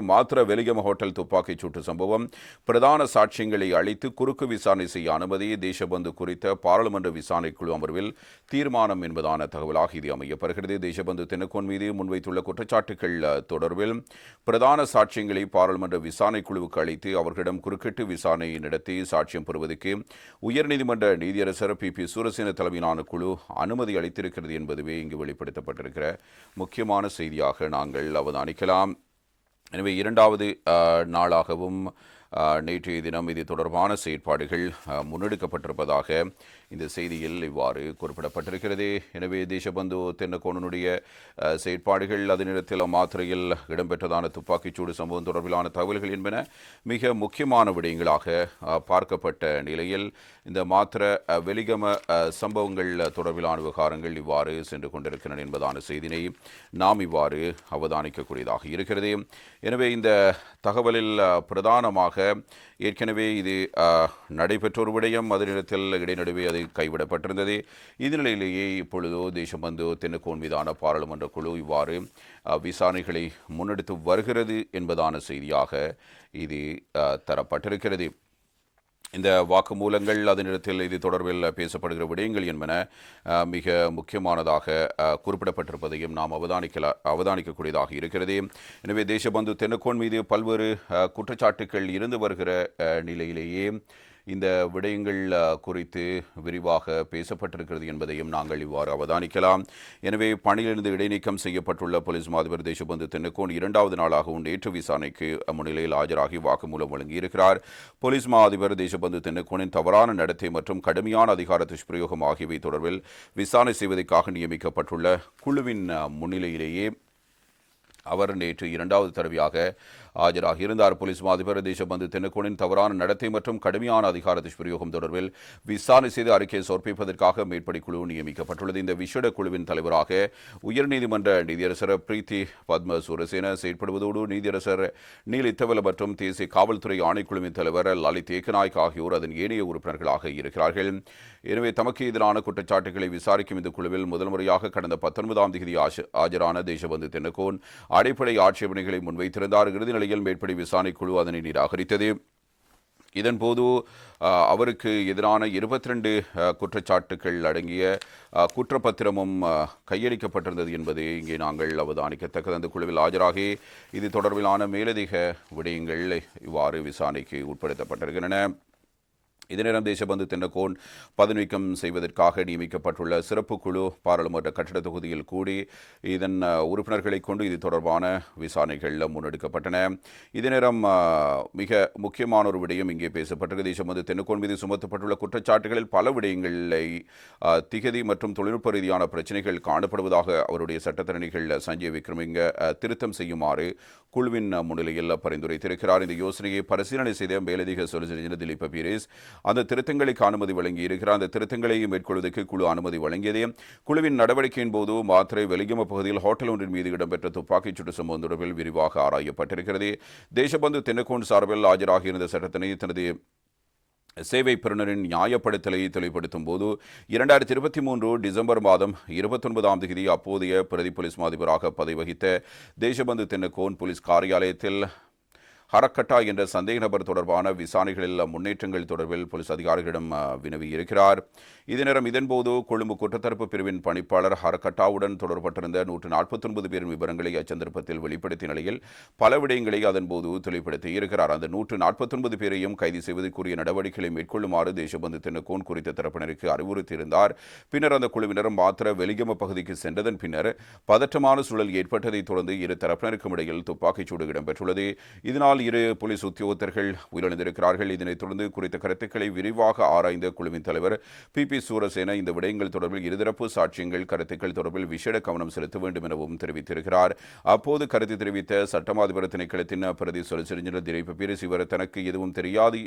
மாத்திர வெலிகம ஹோட்டல் துப்பாக்கிச் சூட்டு சம்பவம். பிரதான சாட்சியங்களை அளித்து குறுக்கு விசாரணை செய்ய அனுமதி தேசபந்து குறித்த பாராளுமன்ற விசாரணை குழு அமர்வில் தீர்மானம் என்பதான தகவலாக இது அமையப்படுகிறது தேசபந்து தினக்கோன் மீது முன்வைத்துள்ள குற்றச்சாட்டுகள் தொடர்பில் பிரதான சாட்சியங்களை பாராளுமன்ற விசாரணை குழுவுக்கு அளித்து அவர்களிடம் குறுக்கிட்டு விசாரணை நடத்தி சாட்சியம் பெறுவதற்கு உயர்நீதிமன்ற நீதியரசர் பி. பி. சூரசேன தலைமையிலான குழு அனுமதி அளித்திருக்கிறது என்பதுவே இங்கு வெளிப்படுத்தப்பட்டிருக்கிற முக்கியமான செய்தியாக நாங்கள் அவதானிக்கலாம். எனவே இரண்டாவது நாளாகவும் நேற்றைய தினம் இது தொடர்பான செயற்பாடுகள் முன்னெடுக்கப்பட்டிருப்பதாக இந்த செய்தியில் இவ்வாறு குறிப்பிடப்பட்டிருக்கிறது. எனவே தேசபந்து தென்னக்கோணனுடைய செயற்பாடுகள் அது நேரத்தில் மாத்திரையில் இடம்பெற்றதான துப்பாக்கிச்சூடு சம்பவம் தொடர்பிலான தகவல்கள் என்பன மிக முக்கியமான விடயங்களாக பார்க்கப்பட்ட நிலையில் இந்த மாத்திர வெளிகம சம்பவங்கள் தொடர்பிலான விவகாரங்கள் இவ்வாறு சென்று கொண்டிருக்கின்றன என்பதான செய்தினை நாம் இவ்வாறு அவதானிக்கக்கூடியதாக இருக்கிறது. எனவே இந்த தகவலில் பிரதானமாக ஏற்கனவே இது நடைபெற்ற ஒரு விடயம். அதே நேரத்தில் இடைநடுவே அது கைவிடப்பட்டிருந்தது. இந்த நிலையிலேயே இப்பொழுதோ தேசபந்து தென்னுக்கோன் மீதான பாராளுமன்ற குழு இவ்வாறு விசாரணைகளை முன்னெடுத்து வருகிறது என்பதான செய்தியாக இது தரப்பட்டிருக்கிறது. இந்த வாக்குமூலங்கள் அதனிடத்தில் இது தொடர்பில் பேசப்படுகிற விடயங்கள் என்பன மிக முக்கியமானதாக குறிப்பிடப்பட்டிருப்பதையும் நாம் அவதானிக்கல அவதானிக்கக்கூடியதாக இருக்கிறது. எனவே தேசபந்து தென்னக்கோன் மீது பல்வேறு குற்றச்சாட்டுக்கள் இருந்து வருகிற நிலையிலேயே இந்த விடயங்கள் குறித்து விரிவாக பேசப்பட்டிருக்கிறது என்பதையும் நாங்கள் இவ்வாறு அவதானிக்கலாம். எனவே பணியிலிருந்து இடைநீக்கம் செய்யப்பட்டுள்ள போலீஸ் மாதிபர் தேசபந்து தென்னுக்கோன் இரண்டாவது நாளாகவும் நேற்று விசாரணைக்கு முன்னிலையில் ஆஜராகி வாக்குமூலம் வழங்கியிருக்கிறார். போலீஸ் மா அதிபர் தேசபந்து தென்னுக்கோனின் தவறான நடத்தை மற்றும் கடுமையான அதிகார துஷ்பிரயோகம் ஆகியவை தொடர்பில் விசாரணை செய்வதற்காக நியமிக்கப்பட்டுள்ள குழுவின் முன்னிலையிலேயே அவர் நேற்று இரண்டாவது தடவையாக ஆஜராக இருந்தார். போலீஸ் மாதிபர் தேசபந்து தென்னக்கோனின் தவறான நடத்தை மற்றும் கடுமையான அதிகார துஷ்பிரயோகம் தொடர்பில் விசாரணை செய்து அறிக்கையை சமர்ப்பிப்பதற்காக மேற்படி குழு நியமிக்கப்பட்டுள்ளது. இந்த விசேட குழுவின் தலைவராக உயர்நீதிமன்ற நீதியரசர் பிரீத்தி பத்ம சூரசேன செயற்படுவதோடு நீதியரசர் நீல் இத்தவல மற்றும் தேசிய காவல்துறை ஆணைக்குழுவின் தலைவர் லலித் ஏக்கநாயக் ஆகியோர் அதன் ஏனைய உறுப்பினர்களாக இருக்கிறார்கள். எனவே தமக்கு எதிரான குற்றச்சாட்டுகளை விசாரிக்கும் இந்த குழுவில் முதல் முறையாக கடந்த பத்தொன்பதாம் தேதி ஆஜரான தேசபந்து தென்னக்கோன் அடிப்படை ஆட்சேபனைகளை முன்வைத்திருந்தார். இறுதி நிலையில் மேற்படி விசாரணைக்குழு அதனை நிராகரித்தது. இதன்போது அவருக்கு எதிரான இருபத்தி ரெண்டு குற்றச்சாட்டுகள் அடங்கிய குற்றப்பத்திரமும் கையளிக்கப்பட்டிருந்தது என்பது இங்கே நாங்கள் அவதானிக்கத்தக்கது. அந்த குழுவில் ஆஜராகி இது தொடர்பிலான மேலதிக விடயங்கள் இவ்வாறு விசாரணைக்கு உட்படுத்தப்பட்டிருக்கின்றன. இதே தேசபந்து தென்னக்கோன் பதவிநீக்கம் செய்வதற்காக நியமிக்கப்பட்டுள்ள சிறப்பு குழு பாராளுமன்ற கட்டட தொகுதியில் கூடி இதன் உறுப்பினர்களை கொண்டு இது தொடர்பான விசாரணைகள் முன்னெடுக்கப்பட்டன. இதனிடம் மிக முக்கியமான ஒரு விடயம் இங்கே பேசப்பட்டிருக்கு. தேசபந்து தென்னகோன் மீது சுமத்தப்பட்டுள்ள குற்றச்சாட்டுகளில் பல விடயங்களை திகதி மற்றும் தொழில்நுட்ப ரீதியான பிரச்சனைகள் காணப்படுவதாக அவருடைய சட்டத்தரணிகள் சஞ்சய் விக்ரமிங்க திருத்தம் செய்யுமாறு குழுவின் முன்னிலையில் பரிந்துரைத்திருக்கிறார். இந்த யோசனையை பரிசீலனை செய்த மேலதிக சொலிசிட்டர் திலீப் பீரேஸ் அந்த திருத்தங்களுக்கு அனுமதி வழங்கி இருக்கிறார். அந்த திருத்தங்களை மேற்கொள்வதற்கு குழு அனுமதி வழங்கியது. குழுவின் நடவடிக்கையின் போது மாத்திரை வெலிகம பகுதியில் ஹோட்டல் ஒன்றின் மீது இடம்பெற்ற துப்பாக்கிச் சுட்டு சம்பவம் தொடர்பில் விரிவாக ஆராயப்பட்டிருக்கிறது. தேசபந்து தென்னக்கோன் சார்பில் ஆஜராகியிருந்த சட்டத்தினை தனது சேவை பெறுநரின் நியாயப்படுத்தலை தெளிவுபடுத்தும் போது இரண்டாயிரத்தி இருபத்தி மூன்று டிசம்பர் மாதம் இருபத்தொன்பதாம் தேதி அப்போதைய பிரதி போலீஸ் மாதிபராக பதவி வகித்த தேசபந்து தென்னக்கோன் போலீஸ் காரியாலயத்தில் ஹரக்கட்டா என்ற சந்தேக நபர் தொடர்பான விசாரணைகளில் முன்னேற்றங்கள் தொடர்பில் போலீஸ் அதிகாரிகளிடம் வினவி இருக்கிறார். இதே நேரம் இதன்போது கொழும்பு குற்றத்தரப்பு பிரிவின் பணிப்பாளர் ஹரக்கட்டாவுடன் தொடர்பட்டிருந்த நூற்று நாற்பத்தொன்பது பேரின் விவரங்களை அச்சந்தர்ப்பத்தில் வெளிப்படுத்திய நிலையில் பல விடயங்களை அதன்போது தெளிவுபடுத்தி இருக்கிறார். அந்த நூற்று நாற்பத்தொன்பது பேரையும் கைது செய்வதற்குரிய நடவடிக்கைகளை மேற்கொள்ளுமாறு தேசபந்து தென்னக்கோன் குறித்த தரப்பினருக்கு அறிவுறுத்தியிருந்தார். பின்னர் அந்த குழுவினர் மாத்திர வெளிகம பகுதிக்கு சென்றதன் பின்னர் பதற்றமான சூழல் ஏற்பட்டதைத் தொடர்ந்து இரு தரப்பினருக்கும் இடையில் துப்பாக்கிச்சூடு இடம்பெற்றுள்ளது. இதனால் இரு போலீஸ் உத்தியோகத்தர்கள் உயிரிழந்திருக்கிறார்கள். இதனைத் தொடர்ந்து குறித்த கருத்துக்களை விரிவாக ஆராய்ந்த குழுவின் தலைவர் பி. பி. சூரசேன இந்த விடயங்கள் தொடர்பில் இருதரப்பு சாட்சியங்கள் கருத்துக்கள் தொடர்பில் விசேட கவனம் செலுத்த வேண்டும் எனவும் தெரிவித்திருக்கிறார். அப்போது கருத்து தெரிவித்த சட்டமாதிபர் திணைக்களத்தின் பிரதி சொலிசிட்டர் ஜெனரல் திலீப் பீரிஸ் இவர் தனக்கு எதுவும் தெரியாது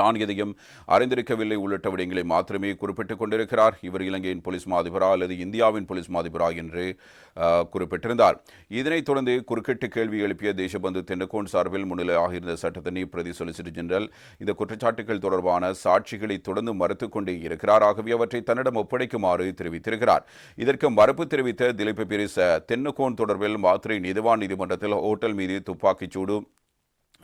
தான் எதையும் அறிந்திருக்கவில்லை. உள்ளிட்ட விடயங்களை மாத்திரமே குறிப்பிட்டுக் கொண்டிருக்கிறார். இவர் இலங்கையின் போலீஸ் மாதிபரா அல்லது இந்தியாவின் போலீஸ் மாதிபரா என்று குறிப்பிட்டிருந்தார். இதனைத் தொடர்ந்து குறுக்கிட்டு கேள்வி எழுப்பிய தேசபந்து தென்னக்கோன் சார்பில் முன்னிலையாக இருந்த சட்டத்தனி பிரதி சொலிசிட்டர் ஜெனரல் இந்த குற்றச்சாட்டுகள் தொடர்பான சாட்சிகளை தொடர்ந்து மறுத்துக் கொண்டே இருக்கிறார். ஆகவே அவற்றை தன்னிடம் ஒப்படைக்குமாறு தெரிவித்திருக்கிறார். இதற்கு மறுப்பு தெரிவித்த திலீப் பிரிஸ் தென்னக்கோன் தொடர்பில் மாத்திரை நீதிவான் நீதிமன்றத்தில் ஹோட்டல் மீது துப்பாக்கிச்சூடு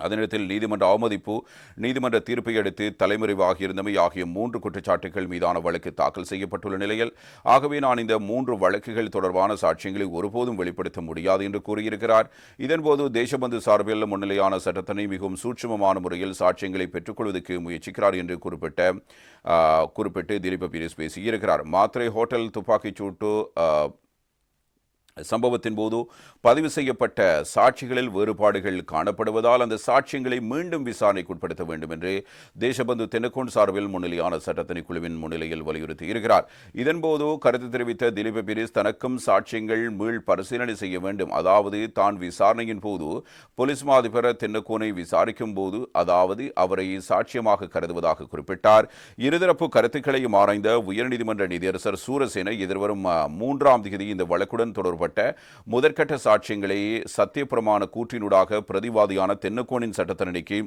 அதனிடத்தில் நீதிமன்ற அவமதிப்பு நீதிமன்ற தீர்ப்பை அடுத்து தலைமறைவாகியிருந்தமை ஆகிய மூன்று குற்றச்சாட்டுகள் மீதான வழக்கு தாக்கல் செய்யப்பட்டுள்ள நிலையில் ஆகவே நான் இந்த மூன்று வழக்குகள் தொடர்பான சாட்சியங்களை ஒருபோதும் வெளிப்படுத்த முடியாது என்று கூறியிருக்கிறார். இதன்போது தேசபந்து சார்பில் முன்னிலையான சட்டத்தினை மிகவும் சூட்சமமான முறையில் சாட்சியங்களை பெற்றுக்கொள்வதற்கு முயற்சிக்கிறார் என்று குறிப்பிட்ட குறிப்பிட்டு திலீப் பீரிஸ் பேசியிருக்கிறார். மாத்திரை ஹோட்டல் துப்பாக்கிச் சூட்டு சம்பவத்தின் போது பதிவு செய்யப்பட்ட சாட்சிகளில் வேறுபாடுகள் காணப்படுவதால் அந்த சாட்சியங்களை மீண்டும் விசாரணைக்கு உட்படுத்த வேண்டும் என்று தேசபந்து தென்னக்கோன் சார்பில் முன்னிலையான சட்டத்தனி குழுவின் முன்னிலையில் வலியுறுத்தி இருக்கிறார். இதன்போது கருத்து தெரிவித்த திலீப் பிரிஸ் தனக்கும் சாட்சியங்கள் மீள் பரிசீலனை செய்ய வேண்டும். அதாவது தான் விசாரணையின் போது போலீஸ் மாதிபர் தென்னக்கோனை விசாரிக்கும் போது அதாவது அவரை சாட்சியமாக கருதுவதாக குறிப்பிட்டார். இருதரப்பு கருத்துக்களையும் ஆராய்ந்த உயர்நீதிமன்ற நீதியரசர் சூரசேன எதிர்வரும் மூன்றாம் தேதி இந்த வழக்குடன் தொடர்பட்ட முதற்கட்ட சாட்சியங்களை சத்தியப்பிரமாண கூற்றினூடாக பிரதிவாதியான தென்னக்கோனின் சட்டத்தரணிக்கு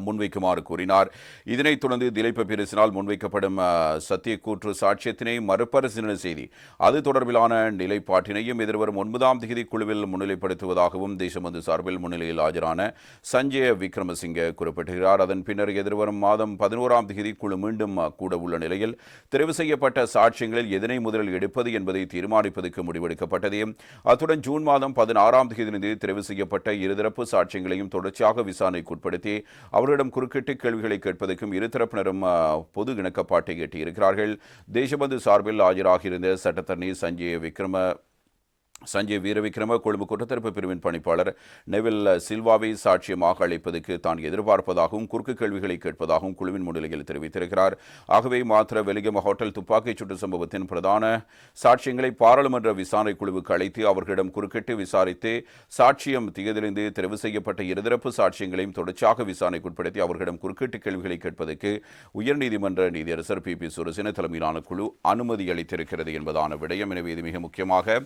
முன்வைக்குமாறு கூறினார். இதனைத் தொடர்ந்து திலீப் பிரேசினால் முன்வைக்கப்படும் அ, சத்திய கூற்று சாட்சியத்தினை மறுபரிசீலனை செய்தி அது தொடர்பிலான நிலைப்பாட்டினையும் எதிர்வரும் ஒன்பதாம் தேதி குழுவில் முன்னிலைப்படுத்துவதாகவும் தேசபந்து சார்பில் முன்னிலையில் ஆஜரான சஞ்சய விக்ரமசிங்கே குறிப்பிட்டுகிறார் அதன் பின்னர் எதிர்வரும் மாதம் பதினோராம் தேதி குழு மீண்டும் கூட உள்ள நிலையில் தெரிவு செய்யப்பட்ட சாட்சியங்களில் எதனை முதலில் எடுப்பது என்பதை தீர்மானிப்பதற்கு முடிவெடுக்கப்பட்டது. அத்துடன் ஜூன் மாதம் பதினாறாம் தேதி தெரிவு செய்யப்பட்ட இருதரப்பு சாட்சியங்களையும் தொடர்ச்சியாக விசாரணைக்கு அவர்களிடம் குறுக்கிட்டு கேள்விகளை கேட்பதற்கும் இருதரப்பினரும் பொது இணக்கப்பாட்டை எட்டியிருக்கிறார்கள். தேசபந்து சார்பில் ஆஜராகியிருந்த சட்டத்தரணி சஞ்சய் விக்ரம சஞ்சய் வீரவிக்ரம கொழும்பு குற்றத்தரப்பு பிரிவின் பணிப்பாளர் நெவில் சில்வாவை சாட்சியமாக அழைப்பதற்கு தான் எதிர்பார்ப்பதாகவும் குறுக்கு கேள்விகளை கேட்பதாகவும் குழுவின் முன்னிலையில் தெரிவித்திருக்கிறார். ஆகவே மாத்திர வெலிகம ஹோட்டல் துப்பாக்கிச் சூட்டு சம்பவத்தின் பிரதான சாட்சியங்களை பாராளுமன்ற விசாரணை குழுவுக்கு அழைத்து அவர்களிடம் குறுக்கிட்டு விசாரித்து சாட்சியம் திகதிலிருந்து தெரிவு செய்யப்பட்ட இருதரப்பு சாட்சியங்களையும் தொடர்ச்சியாக விசாரணைக்கு உட்படுத்தி அவர்களிடம் குறுக்கிட்டு கேள்விகளை கேட்பதற்கு உயர்நீதிமன்ற நீதியரசர் பி. பி. சுரசின தலைமையிலான குழு அனுமதி அளித்திருக்கிறது என்பதான விடயம். எனவே இது மிக முக்கியமாக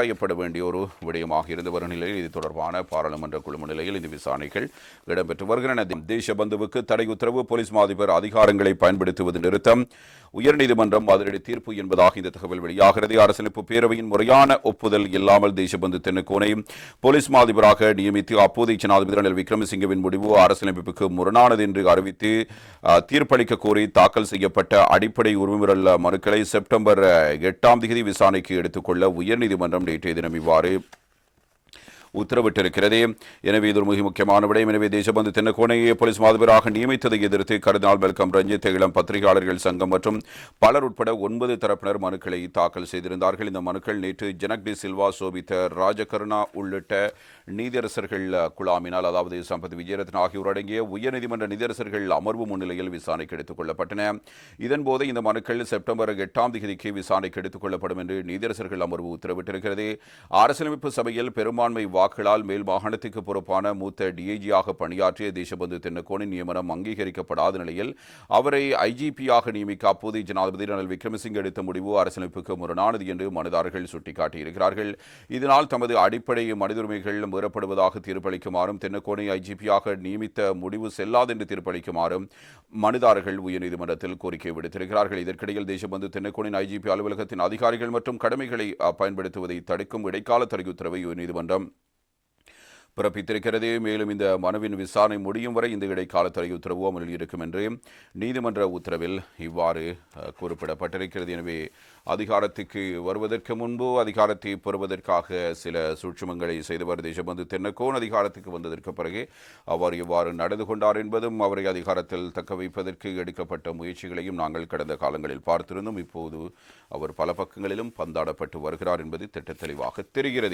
ஆராயப்பட வேண்டிய ஒரு விடயமாக இருந்து வரும் நிலையில் இது தொடர்பான பாராளுமன்ற குழும நிலையில் இந்த விசாரணைகள் இடம்பெற்று வருகின்றன. தேசபந்துவுக்கு தடை உத்தரவு போலீஸ் மாதிபர் அதிகாரங்களை பயன்படுத்துவது நிறுத்தம் உயர்நீதிமன்றம் அதிரடி தீர்ப்பு என்பதாக இந்த தகவல் வெளியாகிறது. அரசமைப்பு பேரவையின் முறையான ஒப்புதல் இல்லாமல் தேசபந்து தென்னுக்கோனை போலீஸ் மாதிபராக நியமித்து அப்போதைய ஜனாதிபதி ரணில் விக்ரமசிங்கவின் முடிவு அரசியலமைப்புக்கு முரணானது என்று அறிவித்து தீர்ப்பளிக்க கோரி தாக்கல் செய்யப்பட்ட அடிப்படை உரிமைரல் மனுக்களை செப்டம்பர் எட்டாம் தேதி விசாரணைக்கு எடுத்துக்கொள்ள உயர்நீதிமன்றம் நேற்றைய தினம் இவ்வாறு உத்தரவிட்டிருக்கிறது. எனவே இது ஒரு மிக முக்கியமான விடயம். எனவே தேசபந்து தென்னக்கோனையை போலீஸ் மாதிபராக நியமித்ததை எதிர்த்து கருணால் வெல்கம் ரஞ்சித் இளம் பத்திரிகையாளர்கள் சங்கம் மற்றும் பலர் உட்பட ஒன்பது தரப்பினர் மனுக்களை தாக்கல் செய்திருந்தார்கள். இந்த மனுக்கள் நேற்று ஜனக் டி சில்வா சோபித்த ராஜகருணா உள்ளிட்ட நீதியரசர்கள் குழாமினால் அதாவது சம்பத் விஜயரத்ன ஆகியோர் அடங்கிய உயர்நீதிமன்ற நீதியரசர்கள் அமர்வு முன்னிலையில் விசாரணைக்கு எடுத்துக் கொள்ளப்பட்டன. இதன்போது இந்த மனுக்கள் செப்டம்பர் எட்டாம் தேதிக்கு விசாரணைக்கு எடுத்துக் கொள்ளப்படும் என்று நீதியரசர்கள் அமர்வு உத்தரவிட்டிருக்கிறது. அரசியலமைப்பு சபையில் பெரும்பான்மை வாக்குகளால் மேல் மாகாணத்துக்கு பொறுப்பான மூத்த டிஐஜியாக பணியாற்றிய தேசபந்து தென்னக்கோனின் நியமனம் அங்கீகரிக்கப்படாத நிலையில் அவரை ஐஜிபியாக நியமிக்க அப்போதைய ஜனாதிபதி ரணில் விக்ரமசிங்க எடுத்த முடிவு அரசியலமைப்புக்கு முரணானது என்று மனுதாரர்கள் சுட்டிக்காட்டியிருக்கிறார்கள். இதனால் தமது அடிப்படை மனித உரிமைகள் மீறப்படுவதாக தீர்ப்பளிக்குமாறும் தென்னக்கோனை ஐஜிபியாக நியமித்த முடிவு செல்லாது என்று தீர்ப்பளிக்குமாறும் மனுதாரர்கள் உயர்நீதிமன்றத்தில் கோரிக்கை விடுத்திருக்கிறார்கள். இதற்கிடையில் தேசபந்து தென்னக்கோனின் ஐஜிபி அலுவலகத்தின் அதிகாரிகள் மற்றும் கடமைகளை பயன்படுத்துவதை தடுக்கும் இடைக்கால தடை உத்தரவை உயர்நீதிமன்றம் பிறப்பித்திருக்கிறது. மேலும் இந்த மனுவின் விசாரணை முடியும் வரை இந்த இடைக்கால தடை உத்தரவு அமலில் இருக்கும் என்று நீதிமன்ற உத்தரவில் இவ்வாறு கூறப்படப்பட்டிருக்கிறது குறிப்பிடப்பட்டிருக்கிறது. எனவே அதிகாரத்துக்கு வருவதற்கு முன்பு அதிகாரத்தை பெறுவதற்காக சில சூட்சமங்களை செய்தவர் தேசபந்து தென்னக்கோன் அதிகாரத்துக்கு வந்ததற்கு பிறகு அவர் இவ்வாறு நடந்து கொண்டார் என்பதும் அவரை அதிகாரத்தில் தக்க வைப்பதற்கு எடுக்கப்பட்ட முயற்சிகளையும் நாங்கள் கடந்த காலங்களில் பார்த்திருந்தோம். இப்போது அவர் பல பக்கங்களிலும் பந்தாடப்பட்டு வருகிறார் என்பது திட்ட தெளிவாக தெரிகிறது.